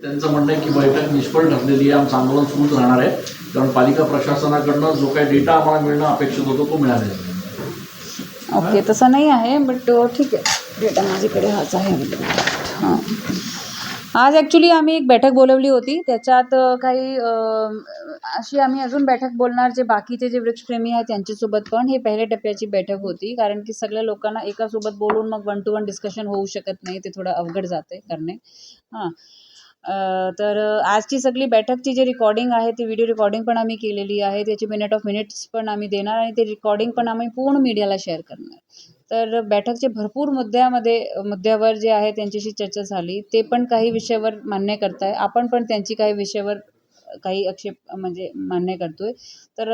त्यांचं म्हणणं आहे की बैठक निष्फळ ठरलेली आहे. आमचं आंदोलन सुरूच राहणार आहे. कारण पालिका प्रशासनाकडनं जो काही डेटा आम्हाला मिळणं अपेक्षित होतो तो मिळालेला नाही ओके तसं नाही आहे बट ठीक आहे. डेटा माझ्याकडे हाच आहे. हां. आज ॲक्च्युली आम्ही एक बैठक बोलवली होती. त्याच्यात अ, काही अ, अशी आम्ही अजून बैठक बोलणार. जे बाकीचे जे वृक्षप्रेमी आहेत त्यांच्यासोबत पण हे पहिल्या टप्प्याची बैठक होती. कारण की सगळ्या लोकांना एकासोबत बोलून मग वन टू वन डिस्कशन होऊ शकत नाही. ते थोडं अवघड जाते करणे. हां. तर आजची सगळी बैठकची जी रिकॉर्डिंग आहे ती व्हिडिओ रिकॉर्डिंग पण आम्ही केलेली आहे. त्याची मिनिट ऑफ मिनिट्स पण आम्ही देणार आणि ते रिकॉर्डिंग पण आम्ही पूर्ण मीडियाला शेअर करणार. तर बैठकचे भरपूर मुद्द्यामध्ये मुद्द्यावर जे आहे त्यांच्याशी चर्चा झाली. ते पण काही विषयावर मान्य करताय. आपण पण त्यांची काही विषयावर काही आक्षेप म्हणजे मान्य करतोय. तर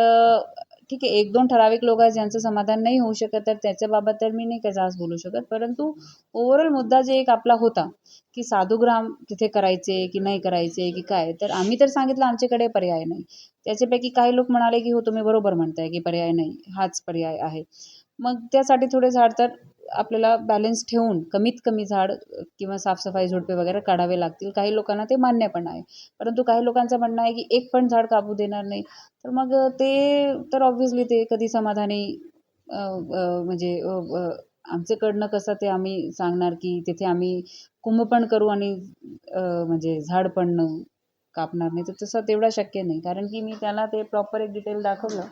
ठीक आहे एक दोन ठराविक लोक आहेत ज्यांचं समाधान नाही होऊ शकत तर त्याच्याबाबत तर मी नाही कसा जास्त बोलू शकत. परंतु ओव्हरऑल मुद्दा जे एक आपला होता की साधुग्राम तिथे करायचे की नाही करायचे की काय तर आम्ही तर सांगितलं आमच्याकडे पर्याय नाही. त्याच्यापैकी काही लोक म्हणाले की हो तुम्ही बरोबर म्हणताय की पर्याय नाही हाच पर्याय आहे. मग त्यासाठी थोडे झाड तर आपल्याला बॅलन्स ठेवून कमीत कमी झाड किंवा साफसफाई झुडपे वगैरे काढावे लागतील. काही लोकांना ते मान्य पण आहे. परंतु काही लोकांचं म्हणणं आहे की एक पण झाड कापू देणार नाही. तर मग ते तर ऑब्व्हियसली ते कधी समाधानी म्हणजे आमच्याकडनं कसं ते आम्ही सांगणार की तिथे आम्ही कुंभ पण करू आणि म्हणजे झाड पण कापणार नाही. तर तसं तेवढं शक्य नाही. कारण की मी त्याला ते प्रॉपर एक डिटेल दाखवलं.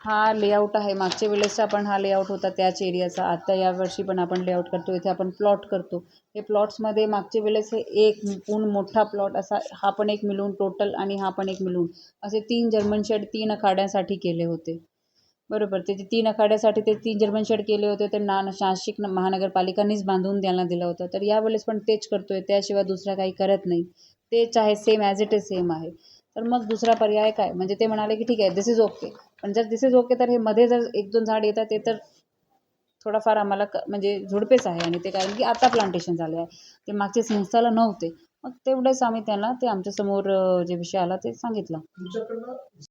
हा लेआउट आहे. मागच्या वेळेसचा आपण हा लेआउट होता त्याच एरियाचा आता यावर्षी पण आपण लेआउट करतो. इथे आपण प्लॉट करतो. हे प्लॉट्समध्ये मागच्या वेळेस हे एक पूर्ण मोठा प्लॉट असा हा पण एक मिळून टोटल आणि हा पण एक मिळून असे तीन जर्मन शेड तीन आखाड्यांसाठी केले होते. बरोबर? ते जे तीन आखाड्यासाठी ते तीन जर्मन शेड केले होते ते ना नाशिक महानगरपालिकांनीच बांधून द्यायला दिलं होतं. तर यावेळेस पण तेच करतोय. त्याशिवाय दुसरा काही करत नाही. तेच आहे same as it is same आहे. तर मग दुसरा पर्याय काय? म्हणजे ते म्हणाले की ठीक आहे दिस इज ओके पण जर दिस इज ओके तर हे मध्ये जर एक दोन झाड येतात ते तर थोडाफार आम्हाला क म्हणजे झुडपेच आहे. आणि ते कारण की आता प्लांटेशन झाले आहे. ते मागचे संस्थाला नव्हते. मग तेवढेच आम्ही त्यांना ते आमच्यासमोर जे विषय आला ते सांगितलं.